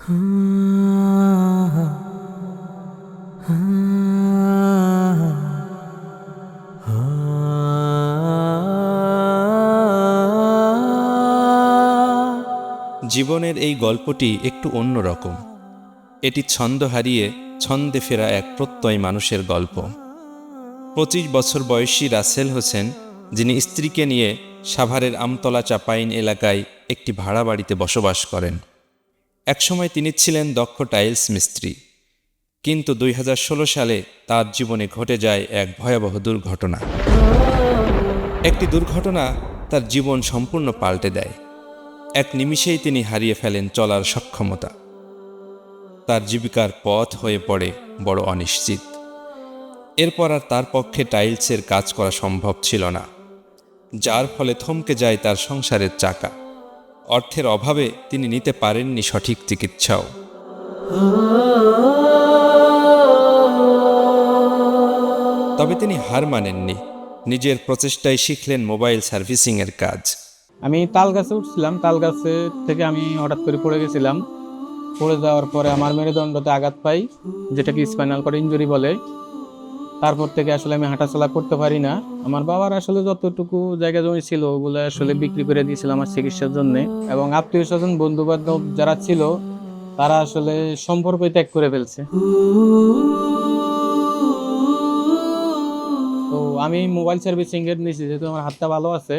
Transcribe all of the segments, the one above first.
জীবনের এই গল্পটি একটু অন্যরকম এটি ছন্দ হারিয়ে ছন্দে ফেরা এক প্রত্যয় মানুষের গল্প। পঁচিশ বছর বয়সী রাসেল হোসেন, যিনি স্ত্রীকে নিয়ে সাভারের আমতলা চাপাইন এলাকায় একটি ভাড়া বাড়িতে বসবাস করেন একসময় তিনি ছিলেন দক্ষ টাইলস মিস্ত্রি। কিন্তু দুই হাজার ষোলো সালে তার জীবনে ঘটে যায় এক ভয়াবহ দুর্ঘটনা। একটি দুর্ঘটনা তার জীবন সম্পূর্ণ পাল্টে দেয়। এক নিমিষেই তিনি হারিয়ে ফেলেন চলার সক্ষমতা। তার জীবিকার পথ হয়ে পড়ে বড় অনিশ্চিত। এরপর আর তার পক্ষে টাইলসের কাজ করা সম্ভব ছিল না, যার ফলে থমকে যায় তার সংসারের চাকা। অর্থের অভাবে তিনি নিতে পারেননি সঠিক চিকিৎসাও। তবে তিনি হার মানেননি। নিজের প্রচেষ্টায় শিখলেন মোবাইল সার্ভিসিংয়ের কাজ। আমি তাল গাছে উঠছিলাম তাল গাছে থেকে আমি হঠাৎ করে পড়ে গেছিলাম। পড়ে যাওয়ার পরে আমার মেরুদণ্ডতে আঘাত পাই, যেটাকে স্পাইনাল কর্ড ইঞ্জুরি বলে। তারপর থেকে আসলে আমি হাঁটাচলা করতে পারি না। আমার বাবার আসলে যতটুকু জায়গা জমি ছিল, ওগুলো আসলে বিক্রি করে দিয়েছিল আমার চিকিৎসার জন্য। এবং আত্মীয় স্বজন বন্ধু বান্ধব যারা ছিল, তারা আসলে সম্পর্ক ত্যাগ করে ফেলছে। তো আমি মোবাইল সার্ভিসিং এর নিয়েছি যেহেতু আমার হাতটা ভালো আছে,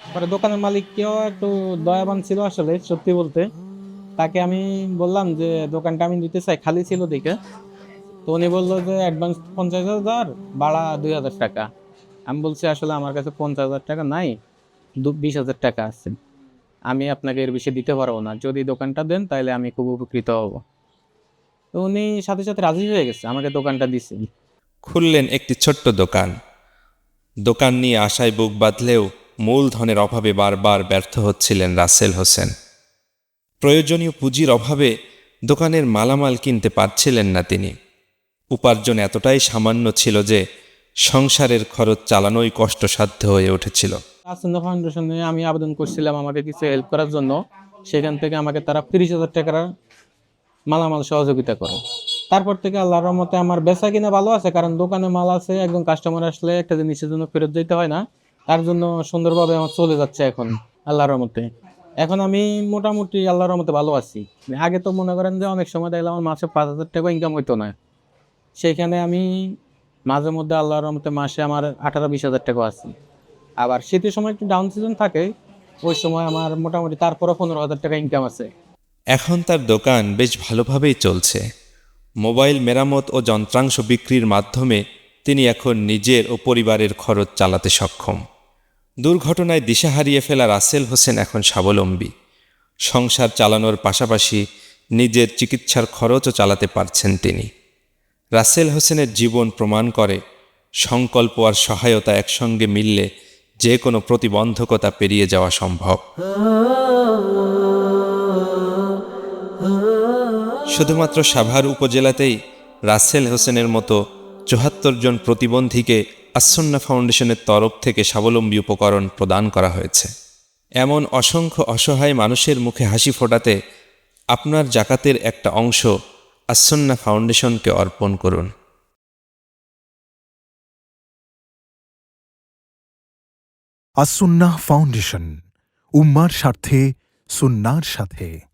পরে দোকানের মালিক মালিককেও একটু দয়াবান ছিল আসলে, সত্যি বলতে। তাকে আমি বললাম যে, দোকানটা আমি নিতে চাই, খালি ছিল দেখে। তো উনি বলল যে অ্যাডভান্স পঞ্চাশ হাজার ভাড়া দুই হাজার টাকা। আমি বলছি, আসলে আমার কাছে পঞ্চাশ হাজার টাকা নাই, দু, বিশ হাজার টাকা আছে। আমি আপনাকে এর বেশি দিতে পারব না। যদি দোকানটা দেন তাহলে আমি খুব উপকৃত হব। তো উনি সাথে সাথে রাজি হয়ে গেছে, আমাকে দোকানটা দিছে। খুললেন একটি ছোট্ট দোকান। দোকান নিয়ে আশায় বুক বাঁধলেও মূলধনের অভাবে বারবার ব্যর্থ হচ্ছিলেন রাসেল হোসেন। প্রয়োজনীয় পুঁজির অভাবে দোকানের মালামাল কিনতে পারছিলেন না তিনি। উপার্জন এতটাই সামান্য ছিল যে সংসারের খরচ চালানোই কষ্টসাধ্য হয়ে উঠেছিল। ফাউন্ডেশনে আমি আবেদন করছিলাম আমাকে কিছু হেল্প করার জন্য। সেখান থেকে আমাকে তারা তিরিশ হাজার টাকার মালামাল সহযোগিতা করে। তারপর থেকে আল্লাহর রহমতে আমার বেচা কিনা ভালো আছে, কারণ দোকানে মাল আছে একজন কাস্টমার আসলে একটা জিনিসের জন্য ফেরত যেতে হয় না। তার জন্য সুন্দরভাবে আমার চলে যাচ্ছে এখন আল্লাহর রহমতে। এখন আমি মোটামুটি আল্লাহর রহমতে ভালো আছি। আগে তো মনে করেন যে অনেক সময় দেখলাম আমার মাসে পাঁচ হাজার টাকা ইনকাম হইতো না। সেইখানে আমি মাঝে মধ্যে আল্লাহর রহমতে মাসে আমার আঠারো বিশ হাজার টাকা আছে। আবার শীতের সময় একটু ডাউন সিজন থাকে, ওই সময় আমার মোটামুটি তারপরও পনেরো হাজার টাকা ইনকাম আছে। এখন তার দোকান বেশ ভালোভাবেই চলছে। মোবাইল মেরামত ও যন্ত্রাংশ বিক্রির মাধ্যমে তিনি এখন নিজের ও পরিবারের খরচ চালাতে সক্ষম। দুর্ঘটনায় দিশা হারিয়ে ফেলা রাসেল হোসেন এখন স্বাবলম্বী। সংসার চালানোর পাশাপাশি নিজের চিকিৎসার খরচও চালাতে পারছেন তিনি। রাসেল হোসেনের জীবন প্রমাণ করে, সংকল্প আর সহায়তা একসঙ্গে মিললে যে কোনো প্রতিবন্ধকতা পেরিয়ে যাওয়া সম্ভব। শুধুমাত্র সাভার উপজেলাতেই রাসেল হোসেনের মতো চুহাত্তর জন প্রতিবন্ধীকে আসন্না ফাউন্ডেশনের তরফ থেকে স্বাবলম্বী উপকরণ প্রদান করা হয়েছে। এমন অসংখ্য অসহায় মানুষের মুখে হাসি ফোটাতে আপনার জাকাতের একটা অংশ আসন্না ফাউন্ডেশনকে অর্পণ করুন। আসন্না ফাউন্ডেশন উম্মার স্বার্থে সুন্নার সাথে।